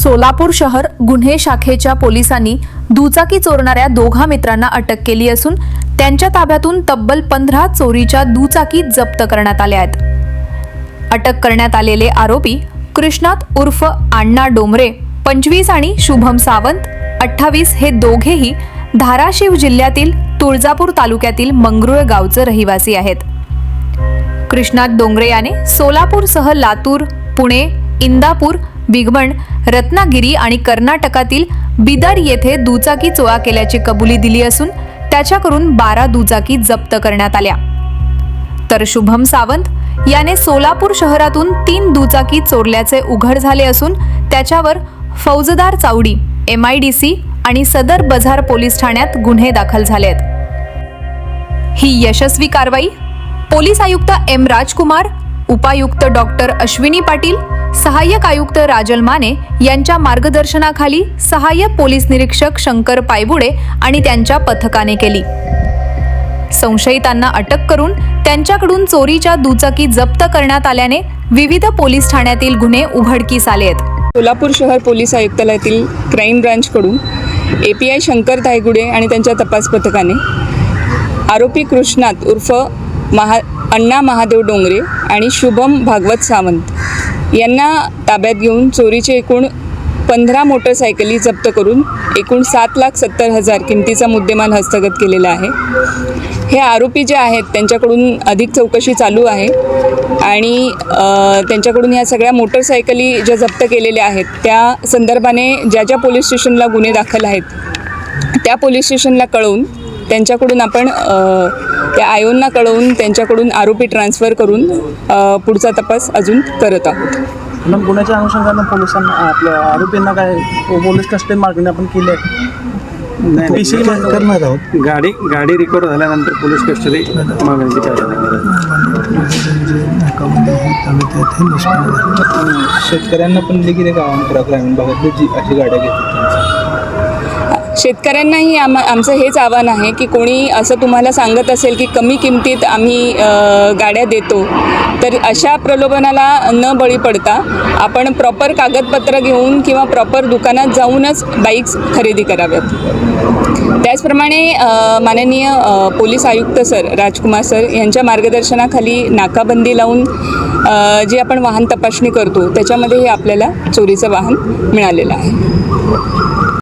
सोलापूर शहर गुन्हे शाखेच्या पोलिसांनी दुचाकी चोरणाऱ्या दोघा मित्रांना अटक केली असून त्यांच्या ताब्यातून तब्बल पंधरा चोरीच्या दुचाकी जप्त करण्यात आल्या आहेत. अटक करण्यात आलेले आरोपी कृष्णात उर्फ अण्णा डोमरे पंचवीस आणि शुभम सावंत अठ्ठावीस हे दोघेही धाराशिव जिल्ह्यातील तुळजापूर तालुक्यातील मंगरुळ गावचे रहिवासी आहेत. कृष्णात डोंगरे याने सोलापूरसह लातूर पुणे इंदापूर बिगमण रत्नागिरी आणि कर्नाटकातील बिदर येथे दुचाकी चोळा केल्याची कबुली दिली असून त्याच्याकडून बारा दुचाकी जप्त करण्यात आल्या. तर शुभम सावंत याने सोलापूर शहरातून तीन दुचाकी चोरल्याचे उघड झाले असून त्याच्यावर Faujdar Chavdi M I D C आणि सदर बझार पोलीस ठाण्यात गुन्हे दाखल झाले आहेत ही यशस्वी कारवाई पोलीस आयुक्त एम राजकुमार उपायुक्त डॉक्टर अश्विनी पाटील सहाय्यक आयुक्त राजल माने यांच्या मार्गदर्शनाखाली सहाय्यक पोलीस निरीक्षक शंकर पायबुडे आणि त्यांच्या पथकाने केली. संशयितांना अटक करून त्यांच्याकडून चोरीच्या दुचाकी जप्त करण्यात आल्याने विविध पोलीस ठाण्यातील गुन्हे उघडकीस आले आहेत. सोलापूर शहर पोलीस आयुक्तालयातील crime ब्रांचकडून A P I Shankar Taigude आणि त्यांच्या तपास पथकाने आरोपी कृष्णात उर्फ महा अण्णा महादेव डोंगरे आणि शुभम भागवत सावंत यांना ताब्यात घेऊन चोरीचे एकूण पंधरा मोटरसायकली जप्त करून एकूण सात लाख सत्तर हजार किमतीचा मुद्देमाल हस्तगत केलेला आहे. हे आरोपी जे आहेत त्यांच्याकडून अधिक चौकशी चालू आहे आणि त्यांच्याकडून ह्या सगळ्या मोटरसायकली ज्या जप्त केलेल्या आहेत त्या संदर्भाने ज्या ज्या पोलीस स्टेशनला गुन्हे दाखल आहेत त्या पोलीस स्टेशनला कळवून त्यांच्याकडून आपण त्या आयोंना कळवून त्यांच्याकडून आरोपी ट्रान्सफर करून पुढचा तपास अजून करत आहोत. मग गुन्ह्याच्या अनुषंगानं पोलिसांना आपल्या आरोपींना काय पोलीस कस्टडी मागणी आपण केली आहे? गाडी गाडी रिकवर झाल्यानंतर पोलीस कस्टडी मागण्याची शेतकऱ्यांना पण देखील एक आव्हान करा ग्रामीण भागातली जी अशी गाड्या घेतात शेतकऱ्यांनाही आम आमचं हेच आव्हान आहे की कोणी असं तुम्हाला सांगत असेल की कमी किमतीत आम्ही गाड्या देतो तर अशा प्रलोभनाला न बळी पडता आपण प्रॉपर कागदपत्र घेऊन किंवा प्रॉपर दुकानात जाऊनच बाईक्स खरेदी कराव्यात. त्याचप्रमाणे माननीय पोलीस आयुक्त सर राजकुमार सर यांच्या मार्गदर्शनाखाली नाकाबंदी लावून जी आपण वाहन तपासणी करतो त्याच्यामध्येही आपल्याला चोरीचं वाहन मिळालेलं आहे.